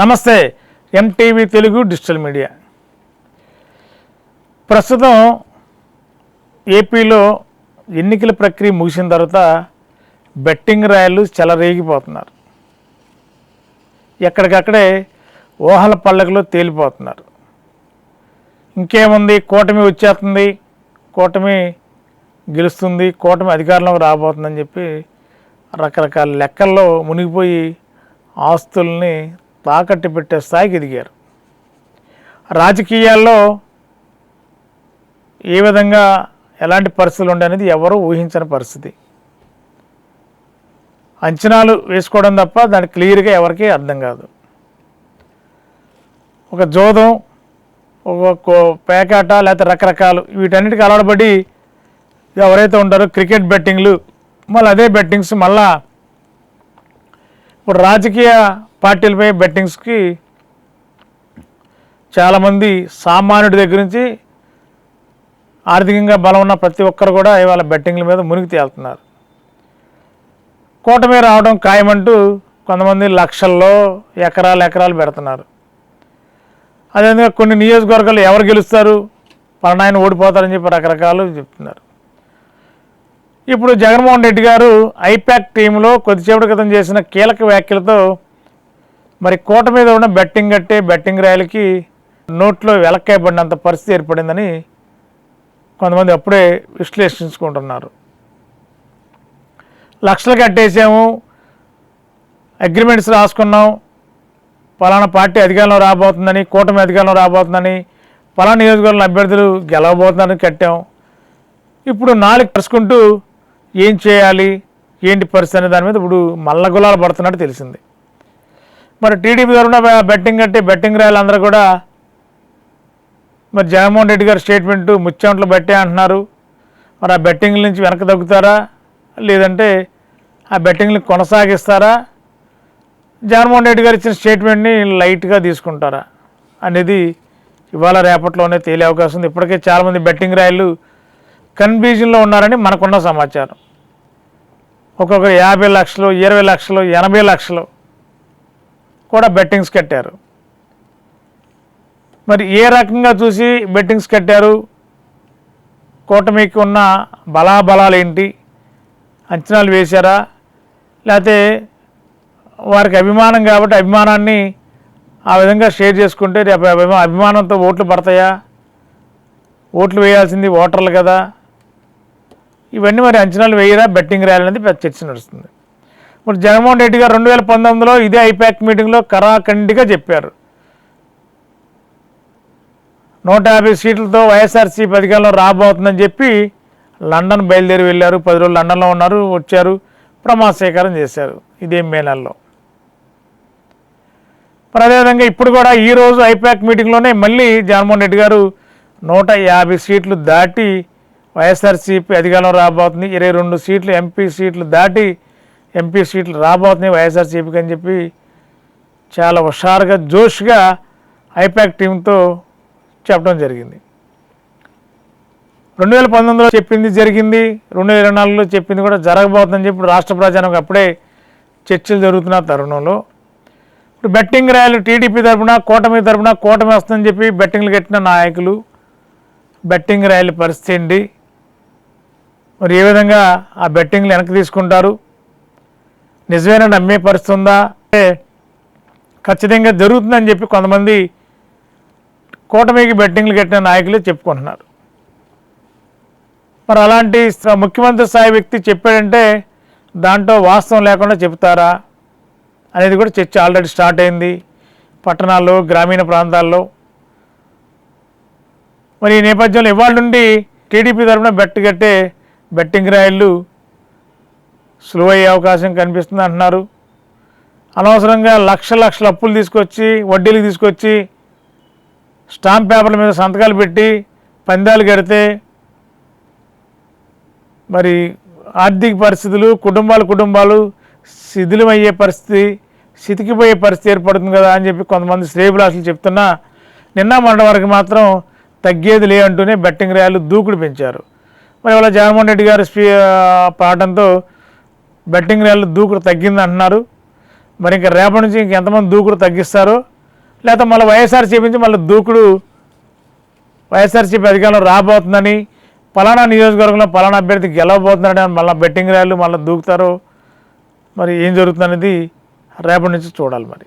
నమస్తే MTV Telugu digital media. ప్రస్తుతం ఏపీలో ఎన్నికల ప్రక్రియ ముగిసిన తర్వాత బెట్టింగ్ రాయలు చెలరేగిపోతున్నారు ఎక్కడికక్కడే ఊహల పళ్ళకలో తేలిపోతున్నారు. ఇంకేముంది? కూటమి వచ్చేస్తుంది కూటమి గెలుస్తుంది కూటమి అధికారంలోకి రాబోతుందని చెప్పి రకరకాల లెక్కల్లో మునిగిపోయి ఆస్తుల్ని తాకట్టు పెట్టే స్థాయికి ఎదిగారు. రాజకీయాల్లో ఏ విధంగా ఎలాంటి పరిస్థితులు ఉండనేది ఎవరూ ఊహించని పరిస్థితి. అంచనాలు వేసుకోవడం తప్ప దాని క్లియర్గా ఎవరికీ అర్థం కాదు. ఒక జోదం ఒక కో- పేకాట లేకపోతే రకరకాలు వీటన్నిటికి అలవాటుపడి ఎవరైతే ఉంటారో క్రికెట్ బెట్టింగ్లు మళ్ళీ అదే బెట్టింగ్స్ మళ్ళీ ఇప్పుడు రాజకీయ పార్టీలపై బెట్టింగ్స్కి చాలామంది సామాన్యుడి దగ్గర నుంచి ఆర్థికంగా బలం ఉన్న ప్రతి ఒక్కరు కూడా ఇవాళ బెట్టింగ్ల మీద మునిగి తేలుతున్నారు. కూటమి రావడం ఖాయమంటూ కొంతమంది లక్షల్లో ఎకరాలు ఎకరాలు పెడుతున్నారు. అదేవిధంగా కొన్ని నియోజకవర్గాలు ఎవరు గెలుస్తారు? పలనాయన ఓడిపోతారని చెప్పి రకరకాలు చెప్తున్నారు. ఇప్పుడు జగన్మోహన్ రెడ్డి గారు ఐపాక్ టీంలో కొద్దిసేపటి క్రితం చేసిన కీలక వ్యాఖ్యలతో మరి కోట మీద ఉన్న బెట్టింగ్ కట్టే బెట్టింగ్ రాయలకి నోట్లో వెలక్కాయబడినంత పరిస్థితి ఏర్పడిందని కొంతమంది అప్పుడే విశ్లేషించుకుంటున్నారు. లక్షలు కట్టేసాము అగ్రిమెంట్స్ రాసుకున్నాం పలానా పార్టీ అధికారంలో రాబోతుందని కూటమి అధికారంలో రాబోతుందని పలానా నియోజకవర్గంలో అభ్యర్థులు గెలవబోతున్నారని కట్టాం. ఇప్పుడు నాలుగు కలుసుకుంటూ ఏం చేయాలి? ఏంటి పరిస్థితి అనే దాని మీద ఇప్పుడు మల్లగులాలు పడుతున్నట్టు తెలిసింది. మరి టీడీపీ తరఫున బెట్టింగ్ కట్టి బెట్టింగ్ రాయాలందరూ కూడా మరి జగన్మోహన్ రెడ్డి గారి స్టేట్మెంట్ ముచ్చెంట్లు బట్టే అంటున్నారు. మరి ఆ బెట్టింగ్ల నుంచి వెనక తగ్గుతారా? లేదంటే ఆ బెట్టింగ్ని కొనసాగిస్తారా? జగన్మోహన్ రెడ్డి గారు ఇచ్చిన స్టేట్మెంట్ని లైట్గా తీసుకుంటారా? అనేది ఇవాళ రేపట్లోనే తేలే అవకాశం ఉంది. ఇప్పటికే చాలామంది బెట్టింగ్ రాయలు కన్ఫ్యూజన్లో ఉన్నారని మనకున్న సమాచారం. ఒక్కొక్కరు యాభై లక్షలు ఇరవై లక్షలు ఎనభై లక్షలు కూడా బెట్టింగ్స్ కట్టారు. మరి ఏ రకంగా చూసి బెట్టింగ్స్ కట్టారు? కూటమికి ఉన్న బలాబలాలు ఏంటి? అంచనాలు వేశారా? లేకపోతే వారికి అభిమానం కాబట్టి అభిమానాన్ని ఆ విధంగా షేర్ చేసుకుంటే రేపు అభిమా- అభిమానంతో ఓట్లు పడతాయా? ఓట్లు వేయాల్సింది ఓటర్లు కదా. ఇవన్నీ మరి అంచనాలు వేయరా? బెట్టింగ్ రాయాలనేది పెద్ద చర్చ నడుస్తుంది. ఇప్పుడు జగన్మోహన్ రెడ్డి గారు రెండు వేల పంతొమ్మిదిలో ఇదే ఐపాక్ మీటింగ్లో కరాఖండిగా చెప్పారు. నూట యాభై సీట్లతో వైఎస్ఆర్సీపీ అధికారంలో రాబోతుందని చెప్పి లండన్ బయలుదేరి వెళ్ళారు. పది రోజులు లండన్లో ఉన్నారు వచ్చారు ప్రమాణ స్వీకారం చేశారు ఇదే మే నెలలో. మరి అదేవిధంగా ఇప్పుడు కూడా ఈరోజు ఐపాక్ మీటింగ్లోనే మళ్ళీ జగన్మోహన్ రెడ్డి గారు నూట యాభై సీట్లు దాటి వైఎస్ఆర్సీపీ అధికారంలో రాబోతుంది. ఇరవై రెండు సీట్లు ఎంపీ సీట్లు దాటి ఎంపీ సీట్లు రాబోతున్నాయి వైఎస్ఆర్సీపీకి అని చెప్పి చాలా హుషారుగా జోష్గా ఐపాక్ టీంతో చెప్పడం జరిగింది. రెండు వేల పంతొమ్మిదిలో చెప్పింది జరిగింది. రెండు వేల ఇరవై నాలుగులో చెప్పింది కూడా జరగబోతుందని చెప్పి ఇప్పుడు రాష్ట్ర ప్రజానికి అప్పుడే చర్చలు జరుగుతున్న తరుణంలో. ఇప్పుడు బెట్టింగ్ రాయలు టీడీపీ తరపున కూటమి తరపున కూటమి వస్తుందని చెప్పి బెట్టింగ్లు కట్టిన నాయకులు బెట్టింగ్ రాయల పరిస్థితి ఏంటి? మరి ఏ విధంగా ఆ బెట్టింగ్లు వెనక్కి తీసుకుంటారు? నిజమైన? నమ్మే పరిస్థితి ఉందా? అంటే ఖచ్చితంగా జరుగుతుందని చెప్పి కొంతమంది కూటమికి బెట్టింగ్లు కట్టిన నాయకులే చెప్పుకుంటున్నారు. మరి అలాంటి ముఖ్యమంత్రి స్థాయి వ్యక్తి చెప్పాడంటే దాంట్లో వాస్తవం లేకుండా చెప్తారా అనేది కూడా చర్చ ఆల్రెడీ స్టార్ట్ అయింది పట్టణాల్లో గ్రామీణ ప్రాంతాల్లో. మరి ఈ నేపథ్యంలో ఇవాళ నుండి టీడీపీ తరఫున బెట్టు కట్టే బెట్టింగ్ రాయిళ్ళు స్లో అయ్యే అవకాశం కనిపిస్తుంది అంటున్నారు. అనవసరంగా లక్ష లక్షల అప్పులు తీసుకొచ్చి వడ్డీలు తీసుకొచ్చి స్టాంప్ పేపర్ల మీద సంతకాలు పెట్టి పందాలు కడితే మరి ఆర్థిక పరిస్థితులు కుటుంబాలు కుటుంబాలు శిథిలమయ్యే పరిస్థితి సితికిపోయే పరిస్థితి ఏర్పడుతుంది కదా అని చెప్పి కొంతమంది శ్రేయభిలాషులు చెప్తున్నా నిన్న మొన్న వరకు మాత్రం తగ్గేది లే అంటూనే బెట్టింగ్ రాయాలు దూకుడు పెంచారు. మరి ఇవాళ జగన్మోహన్ రెడ్డి గారు స్పీ పాడటంతో బెట్టింగ్ ర్యాలు దూకుడు తగ్గింది అంటున్నారు. మరి ఇంకా రేపటి నుంచి ఇంకెంతమంది దూకుడు తగ్గిస్తారో లేకపోతే మళ్ళీ వైఎస్ఆర్సీపీ నుంచి మళ్ళీ దూకుడు వైఎస్ఆర్సీపీ అధికారంలో రాబోతుందని పలానా నియోజకవర్గంలో పలానా అభ్యర్థి గెలవబోతున్నాడని మళ్ళీ బెట్టింగ్ ర్యాలు మళ్ళీ దూకుతారో మరి ఏం జరుగుతుందనేది రేపటి నుంచి చూడాలి మరి.